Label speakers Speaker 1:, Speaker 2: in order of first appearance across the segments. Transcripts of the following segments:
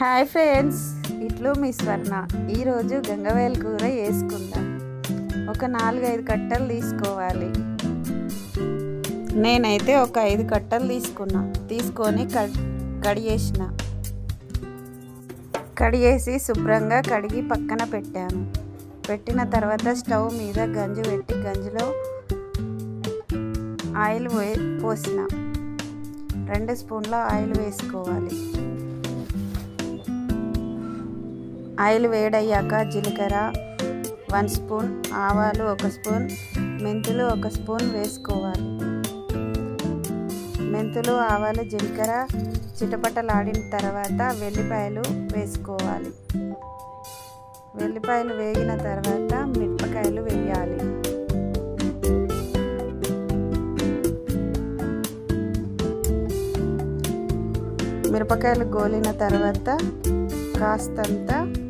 Speaker 1: Hi friends ఇట్లు మీ స్వర్ణ. ఈరోజు గంగవేల కూర వేసుకుందాం. ఒక నాలుగైదు కట్టలు తీసుకోవాలి. నేనైతే ఒక ఐదు కట్టలు తీసుకున్నా. తీసుకొని కడిగేసిన. కడిగేసి శుభ్రంగా కడిగి పక్కన పెట్టాను. పెట్టిన తర్వాత స్టవ్ మీద గంజు పెట్టి గంజులో ఆయిల్ పోసిన. రెండు స్పూన్ల ఆయిల్ వేసుకోవాలి. ఆయిల్ వేడయ్యాక జీలకర్ర వన్ స్పూన్ ఆవాలు ఒక స్పూన్ మెంతులు ఒక స్పూన్ వేసుకోవాలి. మెంతులు ఆవాలు జీలకర్ర చిటపటలాడిన తర్వాత వెల్లిపాయలు వేసుకోవాలి. వెల్లిపాయలు వేగిన తర్వాత మిరపకాయలు వేయాలి. మిరపకాయలు గోలిన తర్వాత కాస్తంత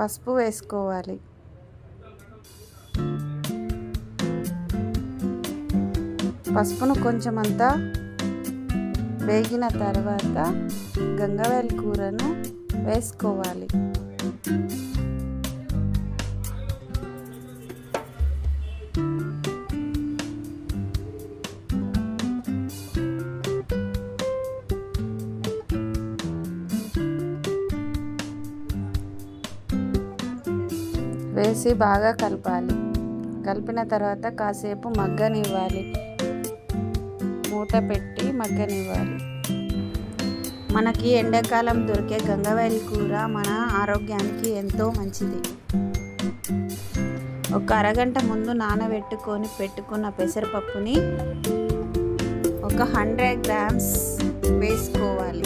Speaker 1: పసుపు వేసుకోవాలి. పసుపును కొంచెం అంతా వేగిన తర్వాత గంగవేల కూరను వేసుకోవాలి. వేసి బాగా కలపాలి. కలిపిన తర్వాత కాసేపు మగ్గనివ్వాలి. మూత పెట్టి మగ్గనివ్వాలి. మనకి ఎండాకాలం దొరికే గంగవాయిల కూర మన ఆరోగ్యానికి ఎంతో మంచిది. ఒక అరగంట ముందు నానబెట్టుకొని పెట్టుకున్న పెసరపప్పుని ఒక హండ్రెడ్ గ్రామ్స్ వేసుకోవాలి.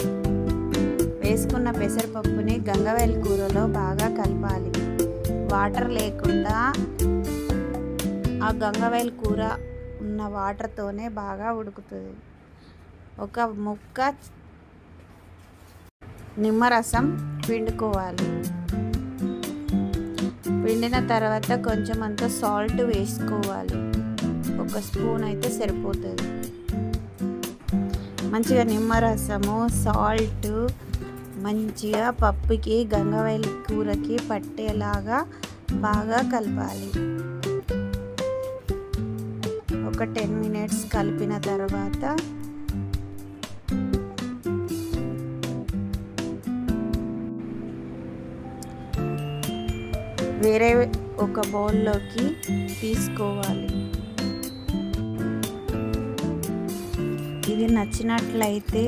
Speaker 1: వేసుకున్న పెసరపప్పుని గంగవాయిల కూరలో బాగా కలపాలి. వాటర్ లేకుండా ఆ గంగవైల్ కూర ఉన్న వాటర్తోనే బాగా ఉడుకుతుంది. ఒక ముక్క నిమ్మరసం పిండుకోవాలి. పిండిన తర్వాత కొంచెం అంత సాల్ట్ వేసుకోవాలి. ఒక స్పూన్ అయితే సరిపోతుంది. మంచిగా నిమ్మరసము సాల్ట్ మంచిగా పప్పుకి గంగవాయిల కూరకి పట్టేలాగా బాగా కలపాలి. ఒక టెన్ మినిట్స్ కలిపిన తర్వాత వేరే ఒక బౌల్లోకి తీసుకోవాలి. ఇది నచ్చినట్లయితే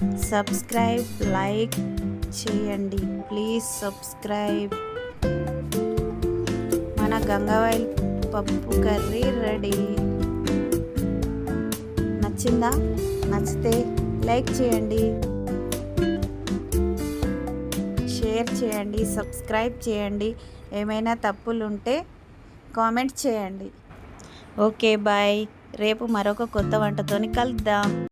Speaker 1: సబ్స్క్రైబ్ లైక్ చేయండి. ప్లీజ్ సబ్స్క్రైబ్ మన గంగవాయిల్ పప్పు కర్రీ రెడీ. నచ్చిందా? నచ్చితే లైక్ చేయండి. షేర్ చేయండి. సబ్స్క్రైబ్ చేయండి. ఏమైనా తప్పులు ఉంటే కామెంట్ చేయండి. Okay bye. రేపు మరొక కొత్త వంటతోని కలుద్దాం.